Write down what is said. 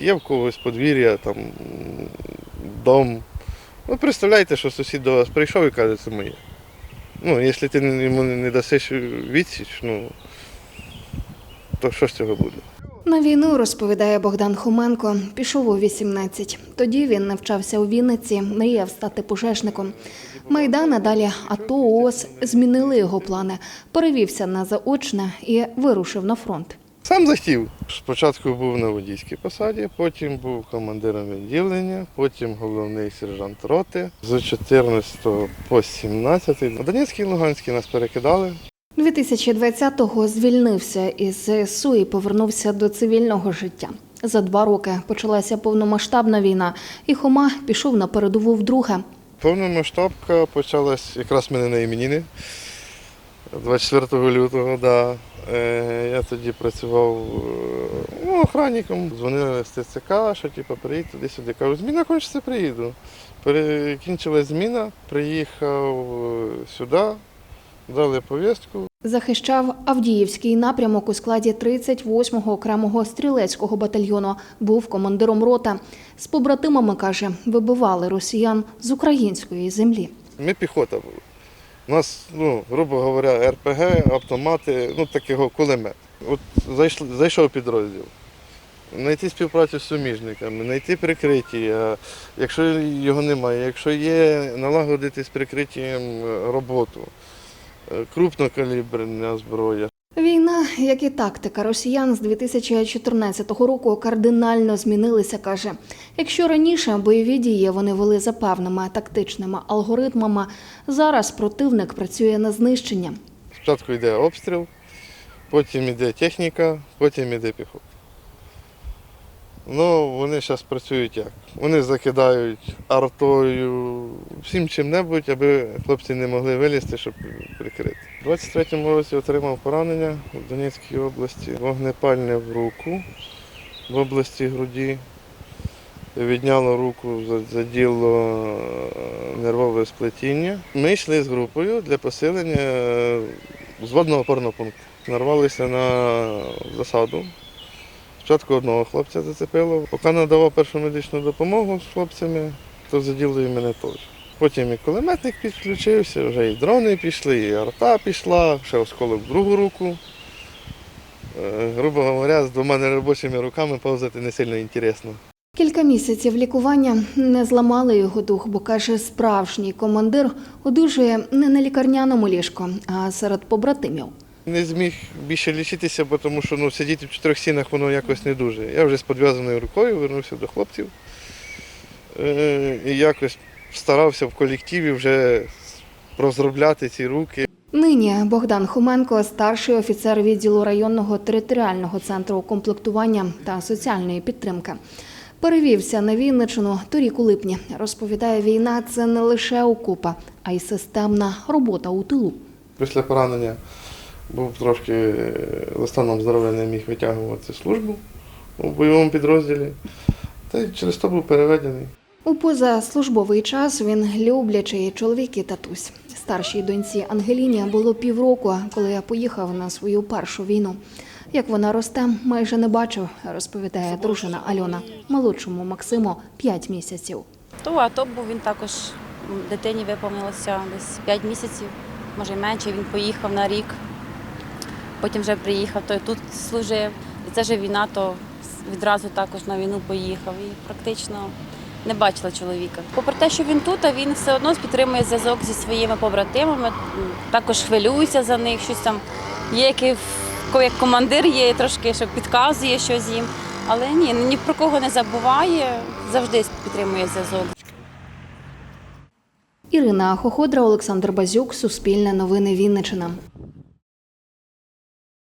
є в когось подвір'я, там дом. Ну, представляєте, що сусід до вас прийшов і каже, це моє. Ну, якщо ти йому не дасиш відсіч, ну то що з цього буде? На війну, розповідає Богдан Хоменко, пішов у 18. Тоді він навчався у Вінниці, мріяв стати пожежником. Майдан, а далі АТО, ООС змінили його плани. Перевівся на заочне і вирушив на фронт. Сам захотів. Спочатку був на водійській посаді, потім був командиром відділення, потім головний сержант роти. З 14 по 17. На Донецький і Луганський нас перекидали. 2020-го звільнився із ЗСУ і повернувся до цивільного життя. За два роки почалася повномасштабна війна, і Хома пішов на передову вдруге. Повномасштабка почалась якраз в мене на іменіни 24 лютого. Да. Е, я тоді працював е, ну, охранником, дзвонили з ТЦК, що типу, приїдь туди-сюди. Кажу, зміна кончиться, приїду. Перекінчилась зміна, приїхав е, сюди, дали повістку. Захищав Авдіївський напрямок у складі 38-го окремого стрілецького батальйону. Був командиром рота. З побратимами каже, вибивали росіян з української землі. Ми піхота були. У нас, ну, грубо говоря, РПГ, автомати, ну такого кулемет. От зайшли, зайшов підрозділ. Знайти співпрацю з суміжниками, знайти прикриття, якщо його немає, якщо є, налагодити з прикриттям роботу, Е, крупнокаліберна зброя. Війна, як і тактика росіян з 2014 року кардинально змінилися, каже. Якщо раніше бойові дії вони вели за певними тактичними алгоритмами, зараз противник працює на знищення. Спочатку йде обстріл, потім йде техніка, потім йде піхота. Ну, вони зараз працюють як? Вони закидають артою, всім чим-небудь, аби хлопці не могли вилізти, щоб прикрити. У 23-му році отримав поранення в Донецькій області, вогнепальне в руку в області груді. Відняло руку, заділо е, нервове сплетіння. Ми йшли з групою для посилення е, зводного опорного пункту. Нарвалися на засаду. Спочатку одного хлопця зацепило. Поки надавав першу медичну допомогу з хлопцями, то заділо і мене теж. Потім і кулеметник підключився, вже і дрони пішли, і арта пішла, ще осколок в другу руку. Е, Грубо говоря, з двома неробочими руками повзати не сильно інтересно. Кілька місяців лікування не зламали його дух, бо каже, справжній командир одужує не на лікарняному ліжку, а серед побратимів. Не зміг більше лічитися, тому що ну, сидіти в чотирьох стінах воно якось не дуже. Я вже з підв'язаною рукою вернувся до хлопців. Е, і якось старався в колективі вже розробляти ці руки. Нині Богдан Хоменко, старший офіцер відділу районного територіального центру комплектування та соціальної підтримки. Перевівся на Вінничину торік у липні. Розповідає, війна це не лише окупа, а й системна робота у тилу. Після поранення був трошки е, станом здоров'я не міг витягувати службу у бойовому підрозділі. Та й через то був переведений. У позаслужбовий час він люблячий чоловік і татусь. Старшій доньці Ангеліні було півроку, коли я поїхав на свою першу війну. Як вона росте, майже не бачив, розповідає дружина Альона. Молодшому Максиму 5 місяців. То АТО був він також дитині виповнилося десь 5 місяців, може й менше. Він поїхав на рік. Потім вже приїхав, то й тут служив. І це вже війна, то відразу також на війну поїхав. І практично не бачила чоловіка. Попри те, що він тут, а він все одно підтримує зв'язок зі своїми побратимами, також хвилюється за них, щось там є, який як командир є трошки, що підказує щось їм. Але ні, ні про кого не забуває, завжди підтримує зв'язок. Ірина Хоходра, Олександр Базюк, Суспільне новини Вінниччина.